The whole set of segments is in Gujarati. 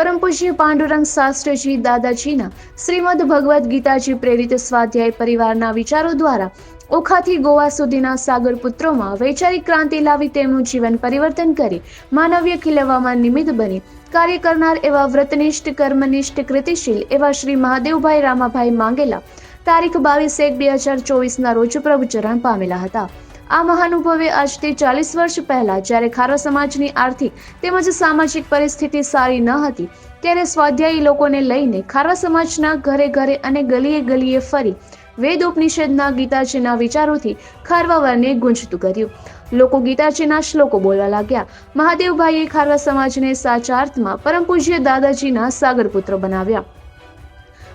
પરમ પૂજ્ય પાંડુરંગ શાસ્ત્રીજી દાદાજીના શ્રીમદ ભગવદ્ ગીતાજી પ્રેરિત સ્વાધ્યાય પરિવારના વિચારો દ્વારા ઓખાથી ગોવા સુધીના સાગર પુત્રોમાં વૈચારિક ક્રાંતિ લાવી તેમનું જીવન પરિવર્તન કરી માનવીય ખીલવવામાં નિમિત્ત બની કાર્ય કરનાર એવા વ્રતનિષ્ઠ, કર્મનિષ્ઠ, કૃતિશીલ એવા શ્રી મહાદેવભાઈ રામાભાઈ માંગેલા તારીખ બાવીસ એક બે હજાર ચોવીસના રોજ પ્રભુચરણ પામેલા હતા. આ મહાનુભાવે આજથી ચાલીસ વર્ષ પહેલા જ્યારે ખારો સમાજની આર્થિક તેમજ સામાજિક પરિસ્થિતિ સારી ન હતી, ત્યારે સ્વાધ્યાયી લોકોને લઈને ખારવા સમાજના ઘરે ઘરે અને ગલીએ ગલીએ ફરી વેદ ઉપનિષદના ગીતાજીના વિચારોથી ખારવાવાને ગુંજતું કર્યું. લોકો ગીતાજીના શ્લોકો બોલવા લાગ્યા. મહાદેવભાઈએ ખારવા સમાજને સાચા અર્થમાં પરમ પૂજ્ય દાદાજીના સાગરપુત્ર બનાવ્યા.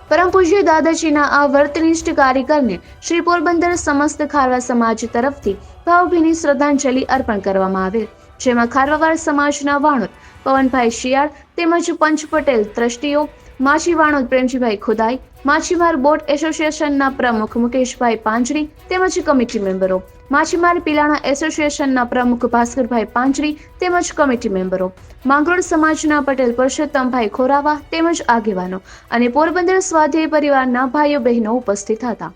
પરમ પૂજ્ય દાદાજીના આ વર્તનિષ્ઠ કાર્યકરને શ્રી પોરબંદર સમસ્ત ખારવા સમાજ તરફથી ભાવભીની શ્રદ્ધાંજલિ અર્પણ કરવામાં આવેલ. જેમાં ખારવાવાર સમાજના વાણોદ પવનભાઈ શિયાળ તેમજ પંચ પટેલ ટ્રસ્ટીઓ માછી વાણોદ પ્રેમજીભાઈ ખુદાઈ, માછીમાર બોટ એસોસિએશનના પ્રમુખ મુકેશભાઈ પાંજરી તેમજ કમિટી મેમ્બરો, માછીમાર પિલાણા એસોસિએશનના પ્રમુખ ભાસ્કરભાઈ પાંજરી તેમજ કમિટી મેમ્બરો, માંગરોળ સમાજના પટેલ પરસોત્તમભાઈ ખોરાવા તેમજ આગેવાનો અને પોરબંદર સ્વાધ્યાય પરિવારના ભાઈઓ બહેનો ઉપસ્થિત હતા.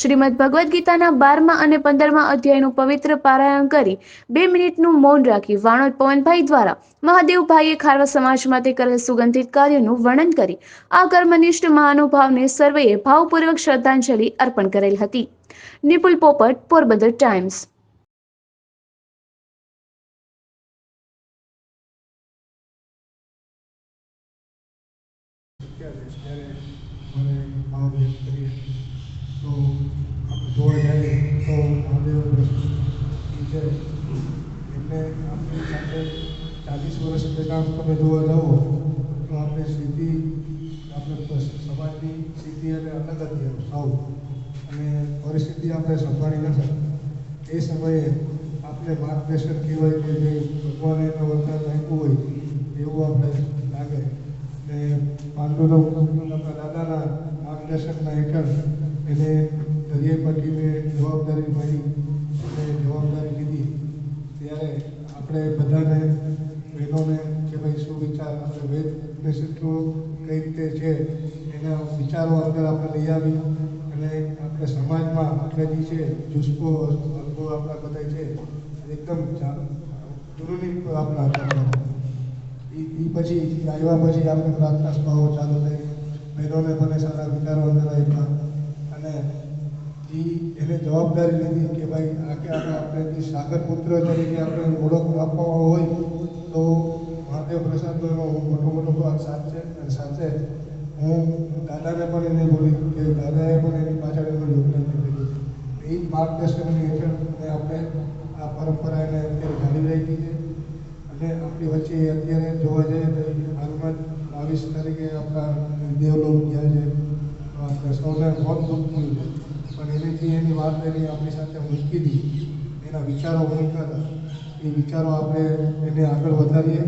શ્રીમદ ભગવદ્ ગીતાના બારમા અને પંદરમા અધ્યાયનું પવિત્ર પારાયણ કરી બે મિનિટનું મૌન રાખી વાણોદ પવનભાઈ દ્વારા મહાદેવભાઈએ ખારવા સમાજ માટે કરેલ સુગંધિત કાર્યનું વર્ણન કરી આ કર્મનિષ્ઠ મહાનુભાવને સર્વેએ ભાવપૂર્વક શ્રદ્ધાંજલિ અર્પણ કરેલ હતી. નિપુલ પોપટ, પોરબંદર ટાઈમ્સ. ત્યારે મને ભાવ વ્યક્ત કરીએ તો આપણે જોવા જઈએ તો મહાદેવ પ્રભુ છે. એમને આપણી સાથે ચાલીસ વર્ષ પહેલાં તમે જોવા જાઓ તો આપણે સ્થિતિ આપણે સમાજની સ્થિતિ અને અલગ હતી સૌ અને પરિસ્થિતિ આપણે સંભાળી ન એ સમયે આપણે માર્ગદર્શન કહેવાય કે જે ભગવાને એનો વરદાન આપ્યું હોય, એવું આપણે લાગે. ને પાંડુરંગ આપણા દાદાના માર્ગદર્શનના હેઠળ એને દરિયાઈ પટ્ટીને જવાબદારી મળી. અને આપણે બધાને, બહેનોને કે ભાઈ શું વિચાર આપણે વેદ ઉપનિષદો કઈ રીતે છે, એના વિચારો અંદર આપણે લઈ આવી અને આપણે સમાજમાં આપણે જે છે જુસ્કો અનુભવ આપણા બધા છે એકદમ જા- જરૂરી આપણા એ પછી આવ્યા પછી આપણે પ્રાર્થના સભાઓ ચાલુ થઈ. બહેનોને મને સારા વિચારો અંદર આપ્યા. અને એ એને જવાબદારી લીધી કે ભાઈ, આખે આખા આપણે જે સાગર પુત્ર તરીકે આપણે ઓળખ આપવા હોય, તો મહાદેવ પ્રસાદનો એનો મોટો મોટો ભાગ અને સાથે હું દાદાને પણ એને બોલી કે દાદાએ પણ એની પાછળ એનું યોગદાન દીધું એ જ માર્ગદર્શનની હેઠળ આપણે આ પરંપરા એને અત્યારે જાળવી રાખી છે. અને આપણી વચ્ચે અત્યારે જોવા જઈએ તો હાલમાં જ બાવીસ તારીખે આપણા દેવલોક ગયા છે. આપણે સૌને બહુ દુઃખ મળ્યું છે. જે એની વાત એની આપણી સાથે મૂકી હતી એના વિચારો મૂક્યા હતા. એ વિચારો આપણે એને આગળ વધારીએ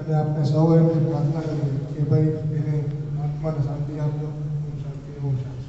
અને આપણે સૌ એમને પ્રાર્થના કરીએ કે ભાઈ એને આત્માને શાંતિ આપજો, શાંતિ, ઓમ શાંતિ.